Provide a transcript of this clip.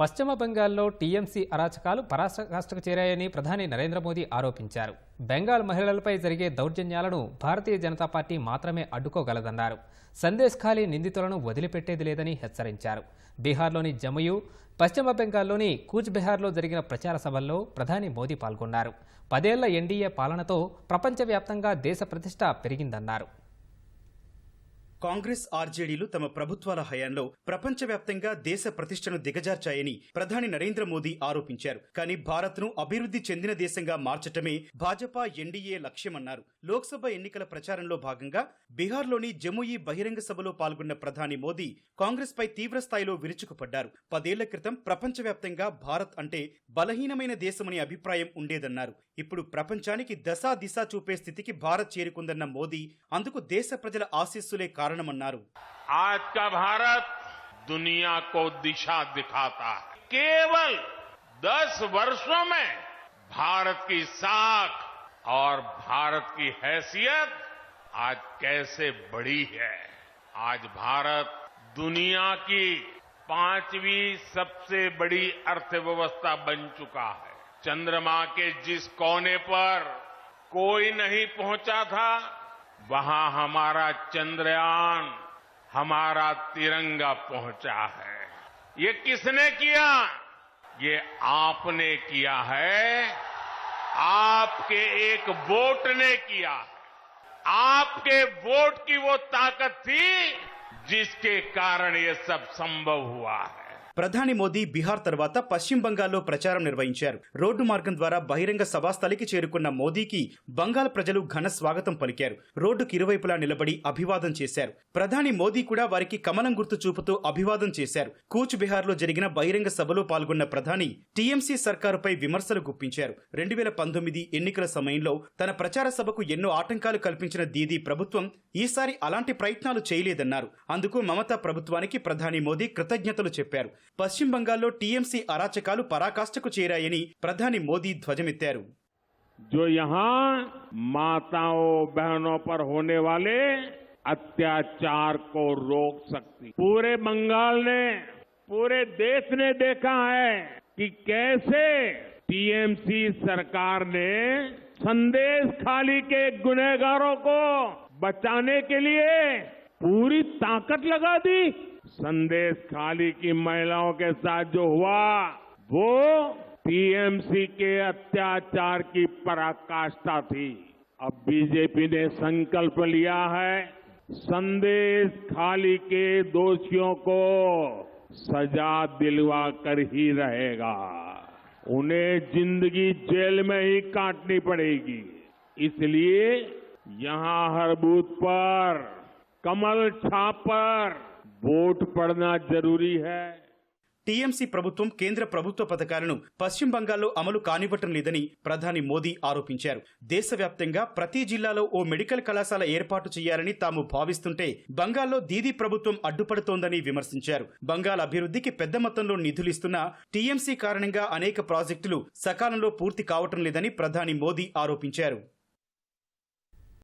పశ్చిమ బెంగాల్లో టీఎంసీ అరాచకాలు పరాకాష్ఠకు చేరాయని ప్రధాని నరేంద్ర మోదీ ఆరోపించారు. బెంగాల్ మహిళలపై జరిగే దౌర్జన్యాలను భారతీయ జనతా పార్టీ మాత్రమే అడ్డుకోగలదన్నారు. సందేశ్ ఖాళీ నిందితులను వదిలిపెట్టేది లేదని హెచ్చరించారు. బీహార్లోని జముయు పశ్చిమ బెంగాల్లోని కూచ్బెహార్లో జరిగిన ప్రచార సభల్లో ప్రధాని మోదీ పాల్గొన్నారు. పదేళ్ళ ఎన్డీఏ పాలనతో ప్రపంచవ్యాప్తంగా దేశ ప్రతిష్ట పెరిగిందన్నారు. కాంగ్రెస్ ఆర్జేడీలు తమ ప్రభుత్వాల హయాంలో ప్రపంచవ్యాప్తంగా దేశ ప్రతిష్టను దిగజార్చాయని ప్రధాని నరేంద్ర మోదీ ఆరోపించారు. కానీ భారత్ను అభివృద్ధి చెందిన దేశంగా మార్చటమే భాజపా ఎన్డీఏ లక్ష్యమన్నారు. లోక్సభ ఎన్నికల ప్రచారంలో భాగంగా బీహార్లోని జముయి బహిరంగ సభలో పాల్గొన్న ప్రధాని మోదీ కాంగ్రెస్ పై విరుచుకుపడ్డారు. పదేళ్ళ క్రితం ప్రపంచవ్యాప్తంగా భారత్ అంటే బలహీనమైన దేశమనే అభిప్రాయం ఉండేదన్నారు. ఇప్పుడు ప్రపంచానికి దశా దిశ చూపే స్థితికి భారత్ చేరుకుందన్న మోదీ అందుకు దేశ ప్రజల ఆశీస్సులే కారణమన్నారు आज का भारत दुनिया को दिशा दिखाता है केवल दस वर्षों में भारत की साख और भारत की हैसियत आज कैसे बढ़ी है आज भारत दुनिया की पांचवी सबसे बड़ी अर्थव्यवस्था बन चुका है चंद्रमा के जिस कोने पर कोई नहीं पहुंचा था वहाँ हमारा चंद्रयान हमारा तिरंगा पहुँचा है। ये किसने किया? ये आपने किया है। आपके एक वोट ने किया है। आपके वोट की वो ताकत थी जिसके कारण ये सब संभव हुआ है। ప్రధాని మోదీ బీహార్ తర్వాత పశ్చిమ బంగాల్లో ప్రచారం నిర్వహించారు. రోడ్డు మార్గం ద్వారా బహిరంగ సభాస్థలికి చేరుకున్న మోదీకి బంగాల్ ప్రజలు ఘన స్వాగతం పలికారు. రోడ్డుకి ఇరువైపులా నిలబడి అభివాదం చేశారు. ప్రధాని మోదీ కూడా వారికి కమలం గుర్తు చూపుతూ అభివాదం చేశారు. కూచ్ బీహార్లో జరిగిన బహిరంగ సభలో పాల్గొన్న ప్రధాని టీఎంసీ సర్కారుపై విమర్శలు గుప్పించారు. రెండు వేల పంతొమ్మిది ఎన్నికల సమయంలో తన ప్రచార సభకు ఎన్నో ఆటంకాలు కల్పించిన దీదీ ప్రభుత్వం ఈసారి అలాంటి ప్రయత్నాలు చేయలేదన్నారు. అందుకు మమతా ప్రభుత్వానికి ప్రధాని మోదీ కృతజ్ఞతలు చెప్పారు. పశ్చిమ బంగాల్లో టీఎంసీ అరాచకాలు పరాకాష్ఠకు చేరాయని ప్రధాని మోదీ ధ్వజమెత్తారు जो यहाँ माताओं बहनों पर होने वाले अत्याचार को रोक सकती पूरे बंगाल ने पूरे देश ने देखा है कि कैसे टीएमसी सरकार ने संदेश खाली के गुनहगारों को बचाने के लिए पूरी ताकत लगा दी संदेश खाली की महिलाओं के साथ जो हुआ, वो टीएमसी के अत्याचार की पराकाष्ठा थी। अब बीजेपी ने संकल्प लिया है संदेश खाली के दोषियों को सजा दिलवा कर ही रहेगा। उन्हें ज़िंदगी जेल में ही काटनी पड़ेगी। इसलिए यहाँ हर बूथ पर कमल छाप पर ఓటు పడనా జరూరీ హై టీఎంసీ ప్రభుత్వం కేంద్ర ప్రభుత్వ పథకాలను పశ్చిమ బంగాల్లో అమలు కానివ్వటం లేదని ప్రధాని మోదీ ఆరోపించారు. దేశవ్యాప్తంగా ప్రతి జిల్లాలో ఓ మెడికల్ కళాశాల ఏర్పాటు చేయాలని తాము భావిస్తుంటే బంగాల్లో దీదీ ప్రభుత్వం అడ్డుపడుతోందని విమర్శించారు. బంగాల్ అభివృద్ధికి పెద్ద మొత్తంలో నిధులిస్తున్న టీఎంసీ కారణంగా అనేక ప్రాజెక్టులు సకాలంలో పూర్తి కావటం లేదని ప్రధాని మోదీ ఆరోపించారు.